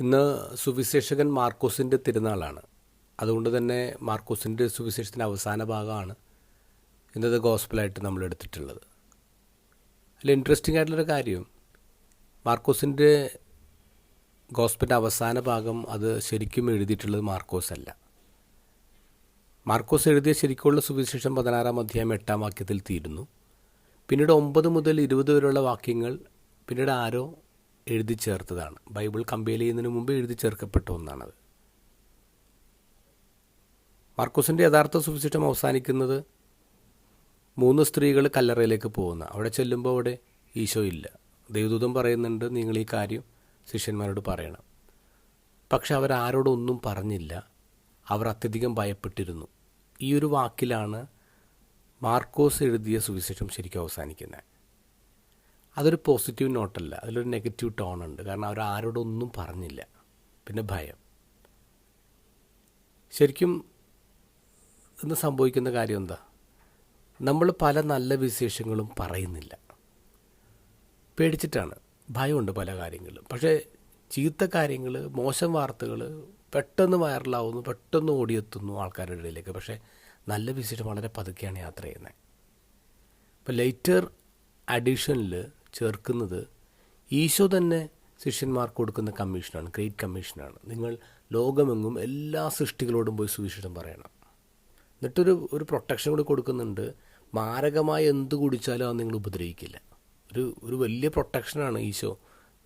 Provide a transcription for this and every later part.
ഇന്ന് സുവിശേഷകൻ മാർക്കോസിന്റെ തിരുനാളാണ്. അതുകൊണ്ട് തന്നെ മാർക്കോസിന്റെ സുവിശേഷത്തിന്റെ അവസാന ഭാഗമാണ് ഇന്നത്തെ ഗോസ്പലായിട്ട് നമ്മൾ എടുത്തിട്ടുള്ളത്. അതിൽ ഇൻട്രസ്റ്റിംഗ് ആയിട്ടുള്ളൊരു കാര്യം. മാർക്കോസിന്റെ ഗോസ്പിന്റെ അവസാന ഭാഗം അത് ശരിക്കും എഴുതിയിട്ടുള്ളത് മാർക്കോസ് അല്ല മാർക്കോസ് എഴുതിയ ശരിക്കുള്ള സുവിശേഷം പതിനാറാം അധ്യായം എട്ടാം വാക്യത്തിൽ തീരുന്നു. പിന്നീട് ഒമ്പത് മുതൽ ഇരുപത് വരെയുള്ള വാക്യങ്ങൾ പിന്നീട് ആരോ എഴുതി ചേർത്തതാണ്. ബൈബിൾ കമ്പയർ ചെയ്യുന്നതിന് മുമ്പ് എഴുതി ചേർക്കപ്പെട്ട ഒന്നാണത്. മാർക്കോസിന്റെ യഥാർത്ഥ സുവിശേഷം അവസാനിക്കുന്നത് മൂന്ന് സ്ത്രീകൾ കല്ലറയിലേക്ക് പോകുന്ന. അവിടെ ചെല്ലുമ്പോൾ അവിടെ ഈശോ ഇല്ല. ദൈവദൂതം പറയുന്നുണ്ട് നിങ്ങൾ ഈ കാര്യം ശിഷ്യന്മാരോട് പറയണം. പക്ഷെ അവരാരോടൊന്നും പറഞ്ഞില്ല. അവർ അത്യധികം ഭയപ്പെട്ടിരുന്നു. ഈ ഒരു വാക്കിലാണ് മാർക്കോസ് എഴുതിയ സുവിശേഷം ശരിക്കും അവസാനിക്കുന്നത്. അതൊരു പോസിറ്റീവ് നോട്ടല്ല അതിലൊരു നെഗറ്റീവ് ടോൺ ഉണ്ട്. കാരണം അവർ ആരോടൊന്നും പറഞ്ഞില്ല. പിന്നെ ഭയം. ശരിക്കും ഇന്ന് സംഭവിക്കുന്ന കാര്യം എന്താ? നമ്മൾ പല നല്ല വിശേഷങ്ങളും പറയുന്നില്ല. പേടിച്ചിട്ടാണ്. ഭയമുണ്ട് പല കാര്യങ്ങളും പക്ഷേ ചീത്ത കാര്യങ്ങൾ മോശം വാർത്തകൾ പെട്ടെന്ന് വൈറലാവുന്നു പെട്ടെന്ന് ഓടിയെത്തുന്നു ആൾക്കാരുടെ ഇടയിലേക്ക്. പക്ഷേ നല്ല വിശേഷം വളരെ പതുക്കെയാണ് യാത്ര ചെയ്യുന്നത്. ഇപ്പോൾ ലേറ്റർ അഡീഷനിൽ ചേർക്കുന്നത് ഈശോ തന്നെ ശിഷ്യന്മാർക്ക് കൊടുക്കുന്ന കമ്മീഷനാണ് ഗ്രേറ്റ് കമ്മീഷനാണ്. നിങ്ങൾ ലോകമെങ്ങും എല്ലാ സൃഷ്ടികളോടും പോയി സുവിശേഷം പറയണം. എന്നിട്ടൊരു ഒരു പ്രൊട്ടക്ഷൻ കൂടി കൊടുക്കുന്നുണ്ട്. മാരകമായി എന്ത് കുടിച്ചാലും അത് നിങ്ങൾ ഉപദ്രവിക്കില്ല. ഒരു ഒരു വലിയ പ്രൊട്ടക്ഷനാണ് ഈശോ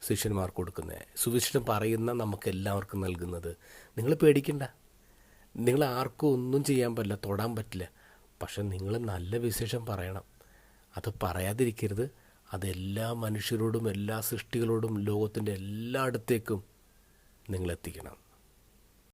ശിഷ്യന്മാർക്ക് കൊടുക്കുന്നത്. സുവിശേഷം പറയുന്ന നമുക്ക് എല്ലാവർക്കും നൽകുന്നത്. നിങ്ങൾ പേടിക്കണ്ട. നിങ്ങൾ ആർക്കും ഒന്നും ചെയ്യാൻ പറ്റില്ല തൊടാൻ പറ്റില്ല. പക്ഷെ നിങ്ങൾ നല്ല വിശേഷം പറയണം. അത് പറയാതിരിക്കരുത്. അത് എല്ലാ മനുഷ്യരോടും എല്ലാ സൃഷ്ടികളോടും ലോകത്തിന്റെ എല്ലായിടത്തേക്കും നിങ്ങൾ എത്തിക്കണം